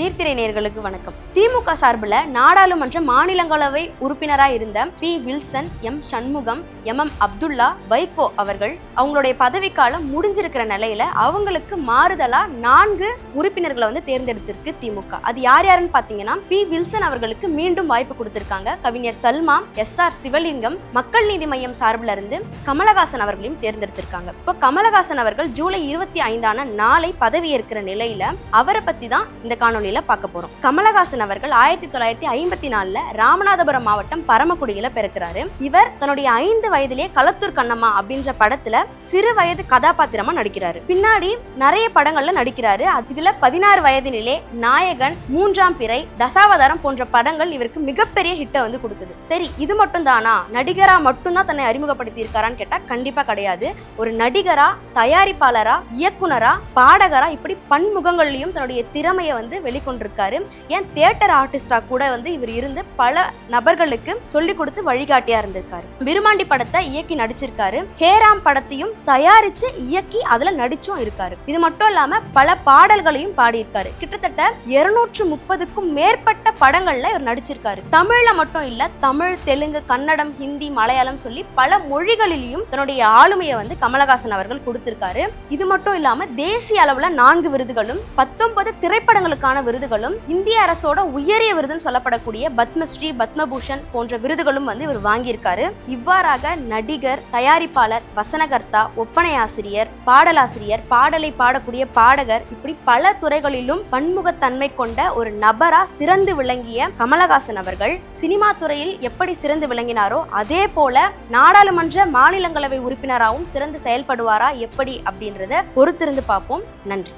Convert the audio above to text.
நீர்த்திரை நேர்களுக்கு வணக்கம். திமுக சார்பில் நாடாளுமன்ற மாநிலங்களவை உறுப்பினராக இருந்த P. Wilson M. Shanmugam M. M. Abdullah Vaiko அவர்கள் அவங்களுடைய பதவிக்காலம் முடிஞ்சிருக்கிற நிலையில அவங்களுக்கு மாறுதலா நான்கு உறுப்பினர்களை வந்து தேர்ந்தெடுத்திருக்கு திமுக. அது யார் யாருன்னு பாத்தீங்கன்னா பி. வில்சன் அவர்களுக்கு மீண்டும் வாய்ப்பு கொடுத்திருக்காங்க. கவிஞர் சல்மா எஸ். ஆர். சிவலிங்கம் மக்கள் நீதி மையம் சார்பில் இருந்து கமலஹாசன் அவர்களையும் தேர்ந்தெடுத்திருக்காங்க. இப்போ கமலஹாசன் அவர்கள் ஜூலை இருபத்தி ஐந்தான நாளை பதவியேற்கிற நிலையில அவரை பத்தி தான் இந்த காணொளியில பார்க்க போறோம். கமலஹாசன் அவர்கள் ஆயிரத்தி தொள்ளாயிரத்தி ஐம்பத்தி நாலுல ராமநாதபுரம் மாவட்டம் பரமக்குடியில பிறக்கிறாரு. இவர் தன்னுடைய ஐந்து வயதிலே களத்தூர் கண்ணம்மா அப்படின்ற படத்துல சிறு வயது கதாபாத்திரமா நடிக்கிறாரு. பின்னாடி நிறைய படங்கள்ல நடிக்கிறாரு. இதுல பதினாறு வயதினிலே நாயகன் மூன்றாம் பிறை தசாவதாரம் போன்ற படங்கள் இவருக்கு மிகப்பெரிய ஹிட்டை வந்து கொடுத்தது. சரி இது மட்டும் தானா நடிகரா மட்டும்தான் தன்னை அறிமுகப்படுத்தி இருக்காரான்னு கேட்டா கண்டிப்பா கிடையாது. ஒரு நடிகரா தயாரிப்பாளரா இயக்குனரா பாடகரா இப்படி பன்முகங்கள்லயும் தன்னுடைய திறமையை வந்து வெளி வெளிக்கொண்டிருக்காரு ஏன் தியேட்டர் ஆர்டிஸ்டா கூட வந்து இவர் இருந்து பல நபர்களுக்கு சொல்லி கொடுத்து வழிகாட்டியா இருந்திருக்காரு. விருமாண்டி படத்தை இயக்கி நடிச்சிருக்காரு. ஹேராம் படத்தையும் தயாரிச்சு இயக்கி அதுல நடிச்சும் இருக்காரு. இது மட்டும் இல்லாம பல பாடல்களையும் பாடியிருக்காரு. கிட்டத்தட்ட இருநூற்று முப்பதுக்கும் மேற்பட்ட படங்கள்ல இவர் நடிச்சிருக்காரு. தமிழ்ல மட்டும் இல்ல தமிழ் தெலுங்கு கன்னடம் ஹிந்தி மலையாளம் சொல்லி பல மொழிகளிலையும் தன்னுடைய ஆளுமையை வந்து கமலஹாசன் அவர்கள் கொடுத்திருக்காரு. இது மட்டும் இல்லாம தேசிய அளவுல நான்கு விருதுகளும் பத்தொன்பது திரைப்படங்களுக்கான விருதுகளும் இந்திய அரசோட உயரிய விருதுன்னு சொல்லப்படக்கூடிய பத்மஸ்ரீ பத்மபூஷன் போன்ற விருதுகளும் வந்து இவர் வாங்கியிருக்காரு. இவ்வாறாக நடிகர் தயாரிப்பாளர் வசனகர்த்தா ஒப்பனை ஆசிரியர் பாடலாசிரியர் பாடலை பாடக்கூடிய பாடகர் இப்படி பல துறைகளிலும் பன்முகத்தன்மை கொண்ட ஒரு நபரா சிறந்து விளங்கிய கமலஹாசன் அவர்கள் சினிமா துறையில் எப்படி சிறந்து விளங்கினாரோ அதே போல நாடாளுமன்ற மாநிலங்களவை உறுப்பினராகவும் சிறந்து செயல்படுவாரா எப்படி அப்படின்றத பொறுத்திருந்து பார்ப்போம். நன்றி.